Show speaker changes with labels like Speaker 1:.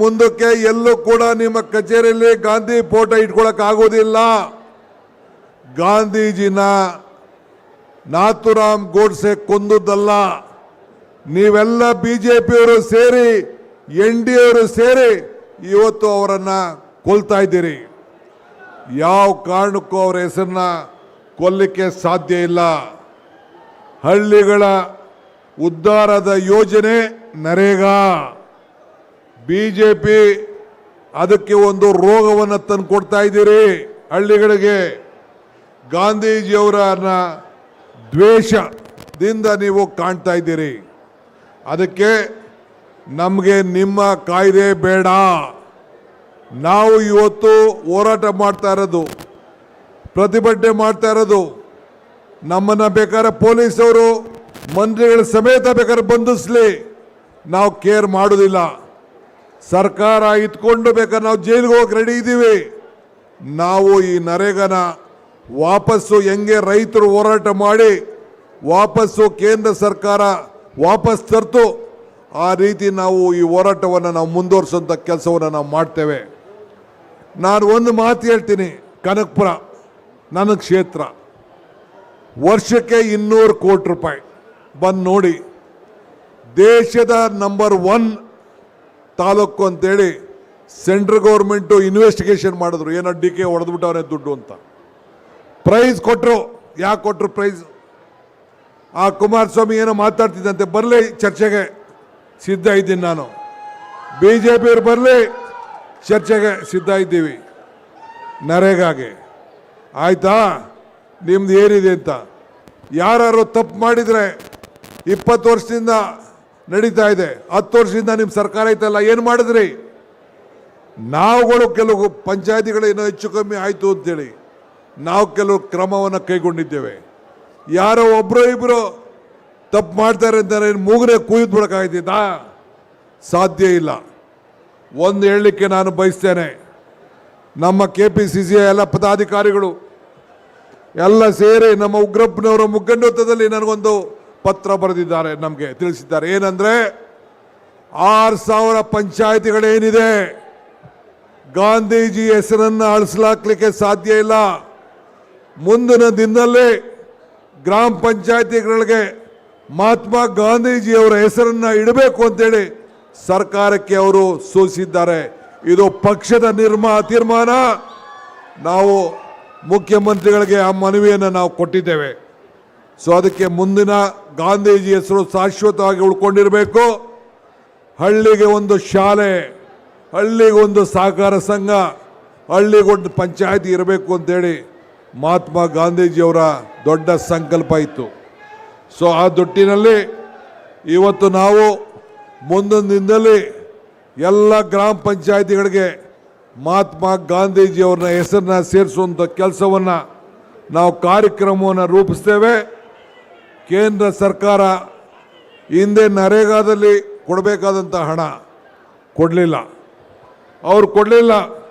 Speaker 1: ಮುಂದಕ್ಕೆ ಎಲ್ಲೂ ಕೂಡ ನಿಮ್ಮ ಕಚೇರಿಯಲ್ಲಿ ಗಾಂಧಿ ಫೋಟೋ ಇಟ್ಕೊಳಕ್ ಆಗೋದಿಲ್ಲ. ಗಾಂಧೀಜಿನ ನಾಥುರಾಮ್ ಗೋಡ್ಸೆ ಕೊಂದದ್ದಲ್ಲ. ನೀವೆಲ್ಲ ಬಿಜೆಪಿಯವರು ಸೇರಿ, ಎನ್ ಡಿ ಅವರು ಸೇರಿ ಇವತ್ತು ಅವರನ್ನ ಕೊಲ್ತಾ ಇದ್ದೀರಿ. ಯಾವ ಕಾರಣಕ್ಕೂ ಅವರ ಹೆಸರನ್ನ ಕೊಲ್ಲಿಕ್ಕೆ ಸಾಧ್ಯ ಇಲ್ಲ. ಹಳ್ಳಿಗಳ ಉದ್ಧಾರದ ಯೋಜನೆ ನರೇಗಾ. ಬಿಜೆಪಿ ಅದಕ್ಕೆ ಒಂದು ರೋಗವನ್ನು ತಂದು ಕೊಡ್ತಾ ಇದ್ದೀರಿ ಹಳ್ಳಿಗಳಿಗೆ. ಗಾಂಧೀಜಿಯವರನ್ನ ದ್ವೇಷದಿಂದ ನೀವು ಕಾಣ್ತಾ ಇದ್ದೀರಿ. ಅದಕ್ಕೆ ನಮಗೆ ನಿಮ್ಮ ಕಾಯ್ದೆ ಬೇಡ. ನಾವು ಇವತ್ತು ಹೋರಾಟ ಮಾಡ್ತಾ ಇರೋದು, ಪ್ರತಿಭಟನೆ ಮಾಡ್ತಾ ಇರೋದು. ನಮ್ಮನ್ನು ಬೇಕಾದ್ರೆ ಪೊಲೀಸವರು, ಮಂತ್ರಿಗಳ ಸಮೇತ ಬೇಕಾದ್ರೆ ಬಂಧಿಸ್ಲಿ. ನಾವು ಕೇರ್ ಮಾಡೋದಿಲ್ಲ. ಸರ್ಕಾರ ಇಟ್ಕೊಂಡು ಬೇಕಾದ್ರೆ ನಾವು ಜೈಲಿಗೆ ಹೋಗಿ ರೆಡಿ ಇದ್ದೀವಿ. ನಾವು ಈ ನರೇಗನ ವಾಪಸ್ಸು ಹೆಂಗೆ ರೈತರು ಹೋರಾಟ ಮಾಡಿ ವಾಪಸ್ಸು ಕೇಂದ್ರ ಸರ್ಕಾರ ವಾಪಸ್ ತರ್ತು, ಆ ರೀತಿ ನಾವು ಈ ಹೋರಾಟವನ್ನು ನಾವು ಮುಂದುವರಿಸುವಂಥ ಕೆಲಸವನ್ನು ನಾವು ಮಾಡ್ತೇವೆ. ನಾನು ಒಂದು ಮಾತು ಹೇಳ್ತೀನಿ, ಕನಕಪುರ, ನನ್ನ ಕ್ಷೇತ್ರ. ವರ್ಷಕ್ಕೆ ಇನ್ನೂರು ಕೋಟಿ ರೂಪಾಯಿ. ಬಂದು ನೋಡಿ, ದೇಶದ ನಂಬರ್ ಒನ್ ತಾಲೂಕು ಅಂತೇಳಿ ಸೆಂಟ್ರಲ್ ಗೌರ್ಮೆಂಟು ಇನ್ವೆಸ್ಟಿಗೇಷನ್ ಮಾಡಿದ್ರು. ಏನೋ ಡಿ ಕೆ ಹೊಡೆದ್ಬಿಟ್ಟವ್ರೆ ದುಡ್ಡು ಅಂತ. ಪ್ರೈಸ್ ಕೊಟ್ಟರು ಯಾಕೆ ಕೊಟ್ಟರು ಪ್ರೈಸ್? ಆ ಕುಮಾರಸ್ವಾಮಿ ಏನೋ ಮಾತಾಡ್ತಿದ್ದಂತೆ, ಬರಲಿ ಚರ್ಚೆಗೆ. ಸಿದ್ಧ ಇದ್ದೀನಿ ನಾನು. ಬಿ ಜೆ ಪಿಯವ್ರು ಬರಲಿ ಚರ್ಚೆಗೆ ಸಿದ್ಧ ಇದ್ದೀವಿ. ನರೇಗಾಗೆ. ಆಯಿತಾ? ನಿಮ್ದು ಏನಿದೆ ಅಂತ. ಯಾರು ತಪ್ಪು ಮಾಡಿದರೆ ಇಪ್ಪತ್ತು ವರ್ಷದಿಂದ ನಡೀತಾ ಇದೆ. ಹತ್ತು ವರ್ಷದಿಂದ ನಿಮ್ಮ ಸರ್ಕಾರ ಐತಲ್ಲ, ಏನು ಮಾಡಿದ್ರಿ? ನಾವುಗಳು ಕೆಲವು ಪಂಚಾಯತಿಗಳು ಏನೋ ಹೆಚ್ಚು ಕಮ್ಮಿ ಆಯಿತು ಅಂತೇಳಿ ನಾವು ಕೆಲವು ಕ್ರಮವನ್ನು ಕೈಗೊಂಡಿದ್ದೇವೆ. ಯಾರೋ ಒಬ್ಬರು ಇಬ್ಬರು ತಪ್ಪು ಮಾಡ್ತಾರೆ ಅಂತಾರೆ ಮೂಗನೇ ಕುಯ್ದು ಬಿಡೋಕ್ಕಾಗ್ತಿದ್ದಾ ಸಾಧ್ಯ ಇಲ್ಲ. ಒಂದು ಹೇಳಲಿಕ್ಕೆ ನಾನು ಬಯಸ್ತೇನೆ. ನಮ್ಮ ಕೆ ಪಿ ಸಿ ಸಿ ಎಲ್ಲ ಪದಾಧಿಕಾರಿಗಳು ಎಲ್ಲ ಸೇರಿ ನಮ್ಮ ಉಗ್ರಪ್ಪನವರ ಮುಖಂಡತ್ವದಲ್ಲಿ ನನಗೊಂದು ಪತ್ರ ಬರೆದಿದ್ದಾರೆ, ನಮಗೆ ತಿಳಿಸಿದ್ದಾರೆ. ಏನಂದ್ರೆ, ಆರು ಸಾವಿರ ಪಂಚಾಯತಿಗಳೇನಿದೆ, ಗಾಂಧೀಜಿ ಹೆಸರನ್ನು ಅಳಿಸ್ಲಾಕ್ಲಿಕ್ಕೆ ಸಾಧ್ಯ ಇಲ್ಲ. ಮುಂದಿನ ದಿನದಲ್ಲಿ ಗ್ರಾಮ ಪಂಚಾಯತಿಗಳಿಗೆ ಮಹಾತ್ಮ ಗಾಂಧೀಜಿಯವರ ಹೆಸರನ್ನು ಇಡಬೇಕು ಅಂತೇಳಿ ಸರ್ಕಾರಕ್ಕೆ ಅವರು ಸೂಚಿಸಿದ್ದಾರೆ. ಇದು ಪಕ್ಷದ ನಿರ್ಮಾ, ತೀರ್ಮಾನ. ನಾವು ಮುಖ್ಯಮಂತ್ರಿಗಳಿಗೆ ಆ ಮನವಿಯನ್ನು ನಾವು ಕೊಟ್ಟಿದ್ದೇವೆ. ಸೊ ಅದಕ್ಕೆ ಮುಂದಿನ ಗಾಂಧೀಜಿ ಹೆಸರು ಶಾಶ್ವತವಾಗಿ ಉಳ್ಕೊಂಡಿರಬೇಕು. ಹಳ್ಳಿಗೆ ಒಂದು ಶಾಲೆ, ಹಳ್ಳಿಗೆ ಒಂದು ಸಹಕಾರ ಸಂಘ ಹಳ್ಳಿಗೊಂದು ಪಂಚಾಯತಿ ಇರಬೇಕು ಅಂತೇಳಿ ಮಹಾತ್ಮ ಗಾಂಧೀಜಿಯವರ ದೊಡ್ಡ ಸಂಕಲ್ಪ ಇತ್ತು. ಸೊ ಆ ದೊಟ್ಟಿನಲ್ಲಿ ಇವತ್ತು ನಾವು ಮುಂದಿನ ದಿನದಲ್ಲಿ ಎಲ್ಲ ಗ್ರಾಮ ಪಂಚಾಯತಿಗಳಿಗೆ ಮಹಾತ್ಮ ಗಾಂಧೀಜಿಯವ್ರನ್ನ ಹೆಸರನ್ನ ಸೇರಿಸುವಂಥ ಕೆಲಸವನ್ನು ನಾವು ಕಾರ್ಯಕ್ರಮವನ್ನು ರೂಪಿಸ್ತೇವೆ. ಕೇಂದ್ರ ಸರ್ಕಾರ ಹಿಂದೆ ನರೇಗಾದಲ್ಲಿ ಕೊಡಬೇಕಾದಂಥ ಹಣ ಕೊಡಲಿಲ್ಲ. ಅವ್ರು ಕೊಡಲಿಲ್ಲ.